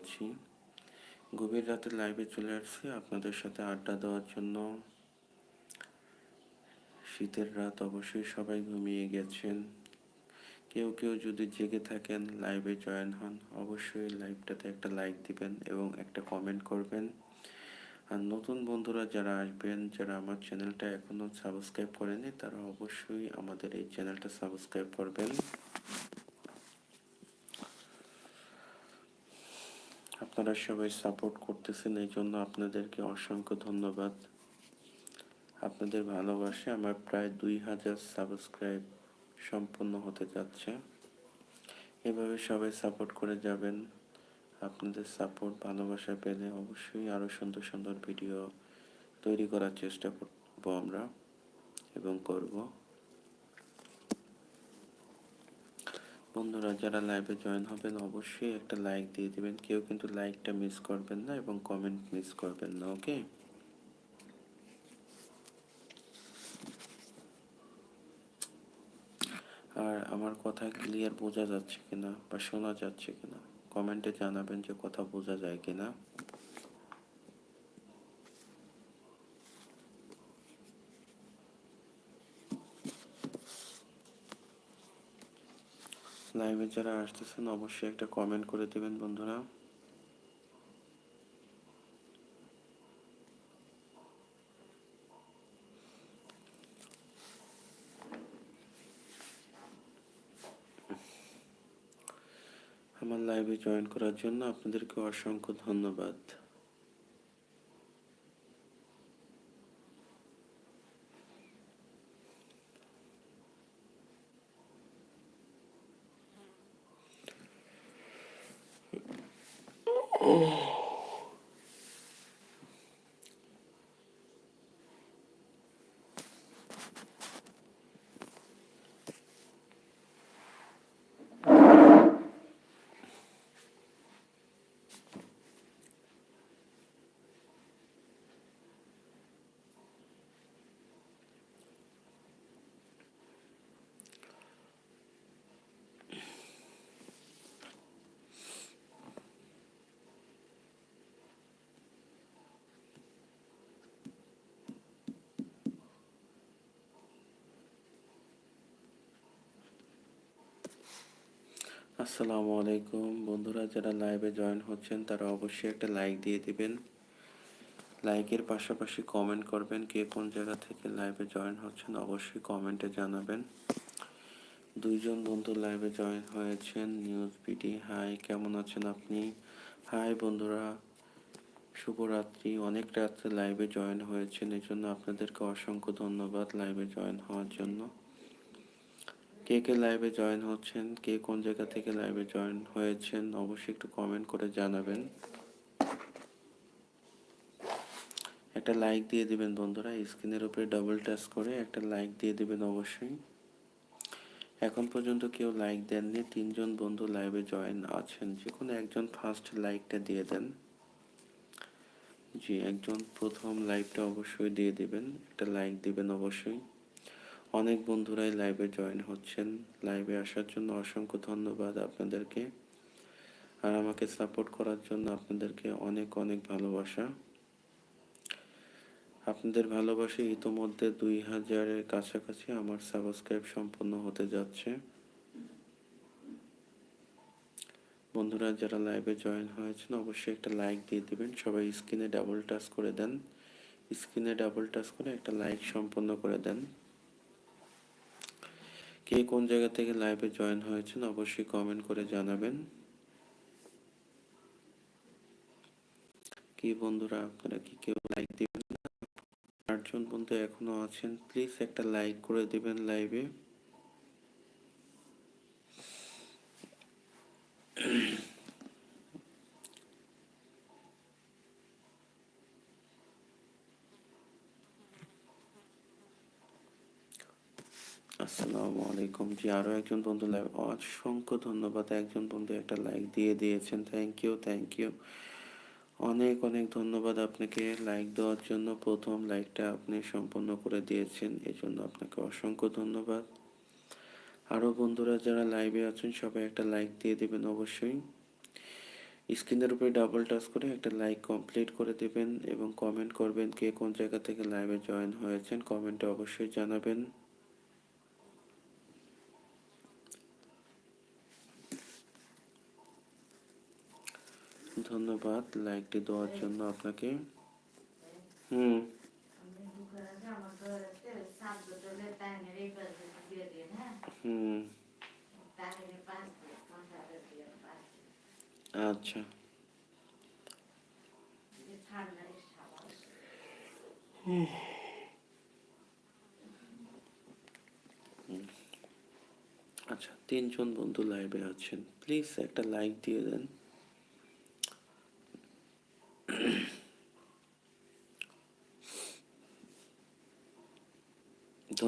পাচ্ছি গভীর রাতে লাইভে চলে আসছি। আপনাদের সাথে আড্ডা দেওয়ার জন্য। শীতের রাত, অবশ্যই সবাই ঘুমিয়ে গেছেন। কেউ কেউ যদি জেগে থাকেন লাইভে জয়েন হন, অবশ্যই লাইভটাতে একটা লাইক দিবেন এবং একটা কমেন্ট করবেন। আর নতুন বন্ধুরা যারা আসবেন, যারা আমার চ্যানেলটা এখনও সাবস্ক্রাইব করেনি তারা অবশ্যই আমাদের এই চ্যানেলটা সাবস্ক্রাইব করবেন। আপনারা সবাই সাপোর্ট করতেছেন এই জন্য আপনাদেরকে অসংখ্য ধন্যবাদ। আপনাদের ভালোবাসে আমার প্রায় দুই হাজার সাবস্ক্রাইব সম্পূর্ণ হতে যাচ্ছে। এভাবে সবাই সাপোর্ট করে যাবেন। আপনাদের সাপোর্ট ভালোবাসা পেলে অবশ্যই আরও সুন্দর সুন্দর ভিডিও তৈরি করার চেষ্টা করব আমরা এবং করব। বন্ধুরা, যারা লাইভে জয়েন হবেন, অবশ্যই একটা লাইক দিয়ে দিবেন। কেউ কিন্তু লাইকটা মিস করবেন না এবং কমেন্ট মিস করবেন না ওকে আর আমার কথা ক্লিয়ার বোঝা যাচ্ছে কিনা বা শোনা যাচ্ছে কিনা? কমেন্টে জানাবেন যে কথা বোঝা যায় কিনা। লাইভে যারা আসতেছেন, অবশ্যই একটা কমেন্ট করে দিবেন, বন্ধুরা। আমার লাইভে জয়েন করার জন্য আপনাদেরকে অসংখ্য ধন্যবাদ। আসসালামু আলাইকুম। বন্ধুরা, যারা লাইভে জয়েন হচ্ছেন, তারা অবশ্যই একটা লাইক দিয়ে দিবেন। লাইকের পাশাপাশি কমেন্ট করবেন কে কোন জায়গা থেকে লাইভে জয়েন হচ্ছেন, অবশ্যই কমেন্টে জানাবেন। দুইজন বন্ধু লাইভে জয়েন হয়েছেন নিউজ পিটি হাই কেমন আছেন আপনি? হাই বন্ধুরা, শুভরাত্রি। অনেক রাত্রে লাইভে জয়েন হয়েছেন এই জন্য আপনাদেরকে অসংখ্য ধন্যবাদ লাইভে জয়েন হওয়ার জন্য। কে কে লাইভে জয়েন হচ্ছেন, কে কোন জায়গা থেকে লাইভে জয়েন হয়েছেন, অবশ্যই একটু কমেন্ট করে জানাবেন। একটা লাইক দিয়ে দিবেন বন্ধুরা স্ক্রিনের উপরে ডাবল টাচ করে একটা লাইক দিয়ে দিবেন অবশ্যই। এখন পর্যন্ত কেউ লাইক দেননি, তিনজন বন্ধু লাইভে জয়েন আছেন যে কোনো একজন ফার্স্ট লাইকটা দিয়ে দেন। জি, একজন প্রথম লাইকটা অবশ্যই দিয়ে দিবেন, একটা লাইক দিবেন অবশ্যই। অনেক বন্ধুরাই লাইভে জয়েন হচ্ছেন। লাইভে আসার জন্য অসংখ্য ধন্যবাদ আপনাদেরকে। আর আমাকে সাপোর্ট করার জন্য আপনাদেরকে অনেক অনেক ভালোবাসা। আপনাদের ভালোবাসা ইতোমধ্যে দুই হাজারের কাছাকাছি আমার সাবস্ক্রাইব সম্পন্ন হতে যাচ্ছে। বন্ধুরা, যারা লাইভে জয়েন হয়েছেন, অবশ্যই একটা লাইক দিয়ে দিবেন। সবাই স্ক্রিনে ডাবল টাচ করে দেন। স্ক্রিনে ডাবল টাচ করে একটা লাইক সম্পন্ন করে দেন। কে কোন জায়গা থেকে লাইভে জয়েন হয়েছেন অবশ্যই কমেন্ট করে জানাবেন। কি বন্ধুরা, আপনারা কি কেউ লাইক দিবেন না? আটজন বন্ধু এখনও আছেন প্লিজ একটা লাইক করে দিবেন লাইভে আসসালামু আলাইকুম জি আরও একজন বন্ধু লাইভ অসংখ্য ধন্যবাদ। একজন বন্ধু একটা লাইক দিয়ে দিয়েছেন। থ্যাংক ইউ থ্যাংক ইউ অনেক অনেক ধন্যবাদ আপনাকে লাইক দেওয়ার জন্য। প্রথম লাইকটা আপনি সম্পন্ন করে দিয়েছেন এই জন্য আপনাকে অসংখ্য ধন্যবাদ। আরও বন্ধুরা যারা লাইভে আছেন, সবাই একটা লাইক দিয়ে দেবেন অবশ্যই। স্ক্রিনের উপরে ডাবল টাচ করে একটা লাইক কমপ্লিট করে দেবেন এবং কমেন্ট করবেন কে কোন জায়গা থেকে লাইভে জয়েন হয়েছেন। কমেন্টে অবশ্যই জানাবেন। ধন্যবাদ লাইকটি দেওয়ার জন্য আপনাকে। হুম। আচ্ছা। আচ্ছা তিনজন বন্ধু লাইভে আছেন। প্লিজ একটা লাইক দিয়ে দেন।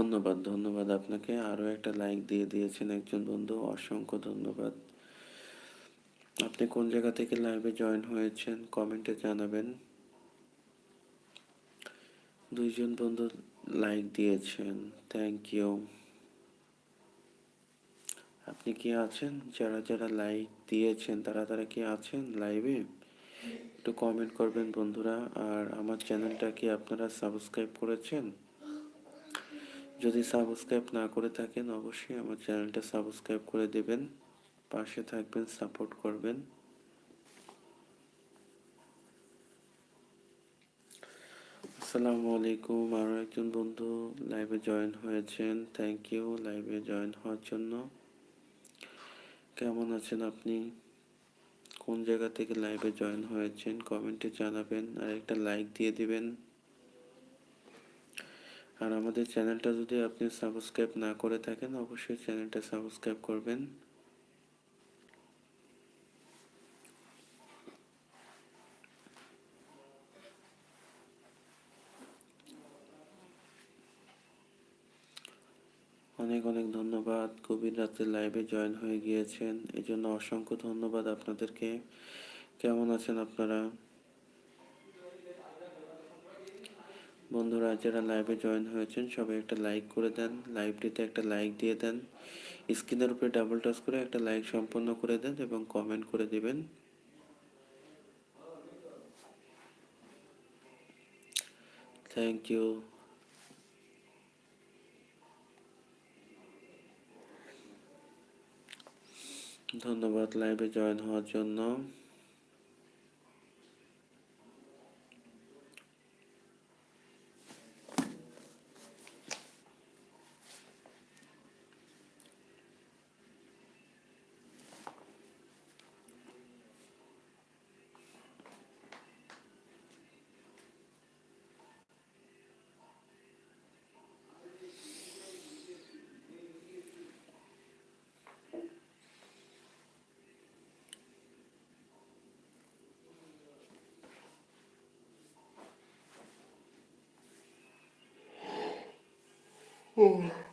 ধন্যবাদ ধন্যবাদ। আপনাকে আরও একটা লাইক দিয়ে দিয়েছেন একজন বন্ধু, অসংখ্য ধন্যবাদ। আপনি কোন জায়গা থেকে লাইভে জয়েন হয়েছেন কমেন্টে জানাবেন। দুইজন বন্ধু লাইক দিয়েছেন থ্যাংক ইউ আপনি কি আছেন? যারা যারা লাইক দিয়েছেন, তারা তারা কি আছেন লাইভে একটু কমেন্ট করবেন বন্ধুরা। আর আমার চ্যানেলটা কি আপনারা সাবস্ক্রাইব করেছেন? যদি সাবস্ক্রাইব না করে থাকেন, অবশ্যই আমার চ্যানেলটা সাবস্ক্রাইব করে দেবেন। পাশে থাকবেন, সাপোর্ট করবেন। আসসালামু আলাইকুম আরও একজন বন্ধু লাইভে জয়েন হয়েছেন। থ্যাংক ইউ লাইভে জয়েন হওয়ার জন্য। কেমন আছেন আপনি? কোন জায়গা থেকে লাইভে জয়েন হয়েছেন, কমেন্টে জানাবেন। আর একটা লাইক দিয়ে দিবেন। আর আমাদের চ্যানেলটা যদি আপনি সাবস্ক্রাইব না করে থাকেন, অবশ্যই চ্যানেলটা সাবস্ক্রাইব করবেন। অনেক অনেক ধন্যবাদ। গভীর রাতে লাইভে জয়েন হয়ে গিয়েছেন। এই জন্য অসংখ্য ধন্যবাদ আপনাদেরকে। কেমন আছেন আপনারা? বন্ধুরা, যারা লাইভে জয়েন হয়েছেন, সবাই একটা লাইক করে দেন। লাইভটিতে একটা লাইক দিয়ে দেন। স্ক্রিনের উপরে ডাবল টাচ করে একটা লাইক সম্পন্ন করে দেন এবং কমেন্ট করে দিবেন। থ্যাংক ইউ ধন্যবাদ লাইভে জয়েন হওয়ার জন্য। 嗯。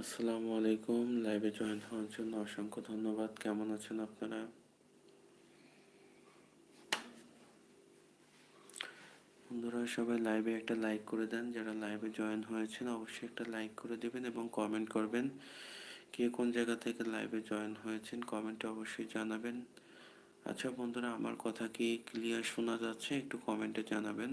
আসসালামু আলাইকুম। লাইভে জয়েন হওয়ার জন্য অসংখ্য ধন্যবাদ। কেমন আছেন আপনারা? বন্ধুরা, সবাই লাইভে একটা লাইক করে দেন। যারা লাইভে জয়েন হয়েছেন, অবশ্যই একটা লাইক করে দেবেন এবং কমেন্ট করবেন। কে কোন জায়গা থেকে লাইভে জয়েন হয়েছেন কমেন্টে অবশ্যই জানাবেন। আচ্ছা বন্ধুরা, আমার কথা কি ক্লিয়ার শোনা যাচ্ছে? একটু কমেন্টে জানাবেন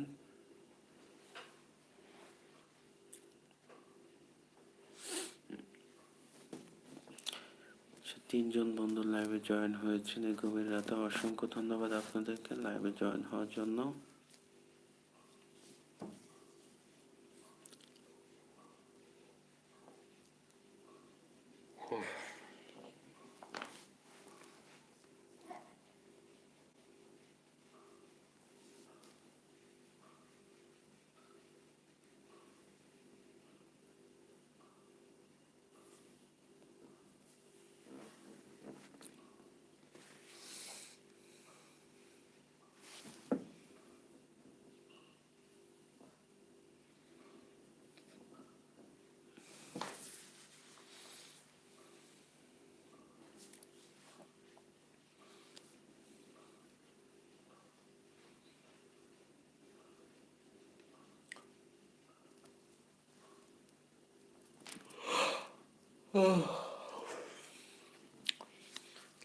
আচ্ছা, তিনজন বন্ধু লাইভে জয়েন হয়েছেন। গভীর রাতে অসংখ্য ধন্যবাদ আপনাদেরকে লাইভে জয়েন হওয়ার জন্য।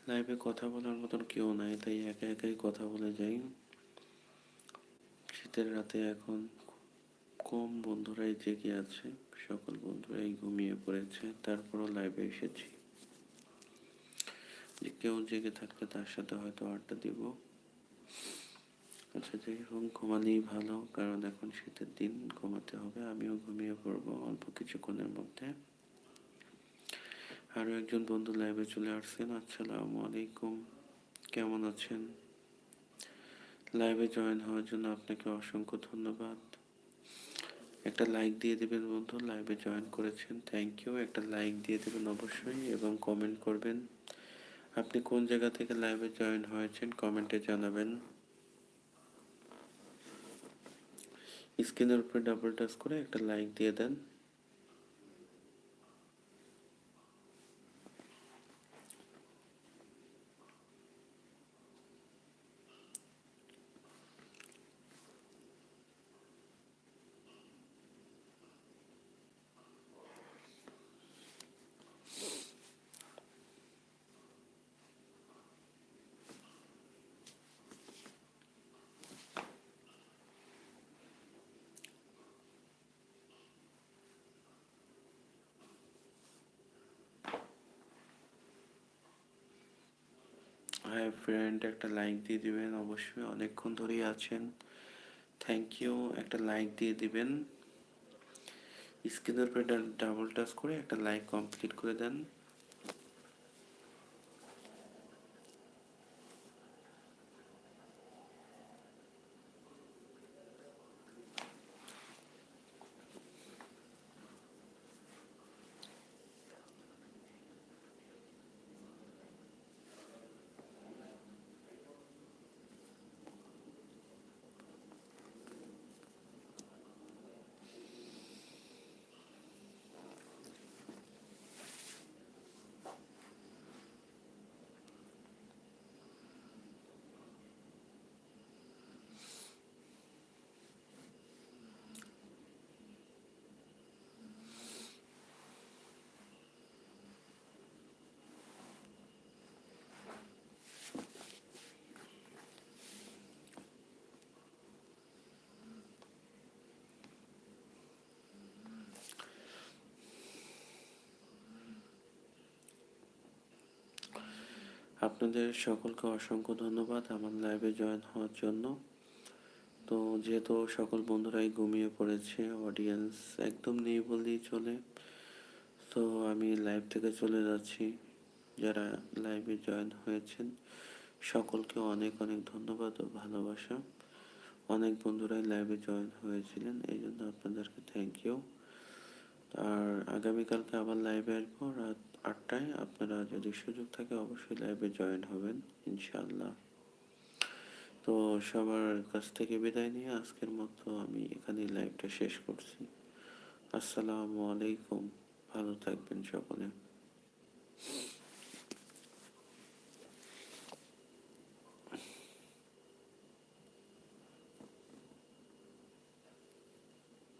লাইভে কথা বলার মতন কেউ নাই, তাই একা একাই কথা বলে যাই। শীতের রাতে এখন কম বন্ধুরাই জেগে আছে, সকল বন্ধুরাই ঘুমিয়ে পড়েছে, তারপরও লাইভে এসেছি। যে কেউ জেগে থাকলে তার সাথে হয়তো আড্ডা দিব। আচ্ছা যাই হোক, ঘুমালেই ভালো, কারণ এখন শীতের দিন, ঘুমাতে হবে, আমিও ঘুমিয়ে পড়ব অল্প কিছুক্ষণের মধ্যে। আরও একজন বন্ধু লাইভে চলে আসছেন, আসসালামু আলাইকুম। কেমন আছেন? লাইভে জয়েন হওয়ার জন্য আপনাকে অসংখ্য ধন্যবাদ। একটা লাইক দিয়ে দেবেন বন্ধু লাইভে জয়েন করেছেন থ্যাংক ইউ একটা লাইক দিয়ে দেবেন অবশ্যই এবং কমেন্ট করবেন। আপনি কোন জায়গা থেকে লাইভে জয়েন হয়েছেন কমেন্টে জানাবেন। স্ক্রিনের উপরে ডাবল টাচ করে একটা লাইক দিয়ে দেন হাই ফ্রেন্ড একটা লাইক দিয়ে দিবেন, অবশ্যই অনেকক্ষণ ধরেই আছেন। থ্যাংক ইউ একটা লাইক দিয়ে দিবেন। স্ক্রিনের উপরে ডাবল টাচ করে একটা লাইক কমপ্লিট করে দেন। আপনাদের সকলকে অসংখ্য ধন্যবাদ আমার লাইভে জয়েন হওয়ার জন্য। তো যেহেতু সকল বন্ধুরাই ঘুমিয়ে পড়েছে অডিয়েন্স একদম নেই বললেই চলে। তো আমি লাইভ থেকে চলে যাচ্ছি। যারা লাইভে জয়েন হয়েছেন, সকলকে অনেক অনেক ধন্যবাদ ও ভালোবাসা। অনেক বন্ধুরাই লাইভে জয়েন হয়েছিলেন এই জন্য আপনাদেরকে থ্যাংক ইউ আর আগামীকালকে আবার লাইভে আসব, রাত আটটায়। আপনারা যদি সুযোগ থাকে অবশ্যই লাইভে জয়েন হবেন ইনশাল্লাহ তো সবার কাছ থেকে বিদায় নিয়ে আজকের মতো আমি এখানে লাইভটা শেষ করছি। আসসালামু আলাইকুম। ভালো থাকবেন সকলে।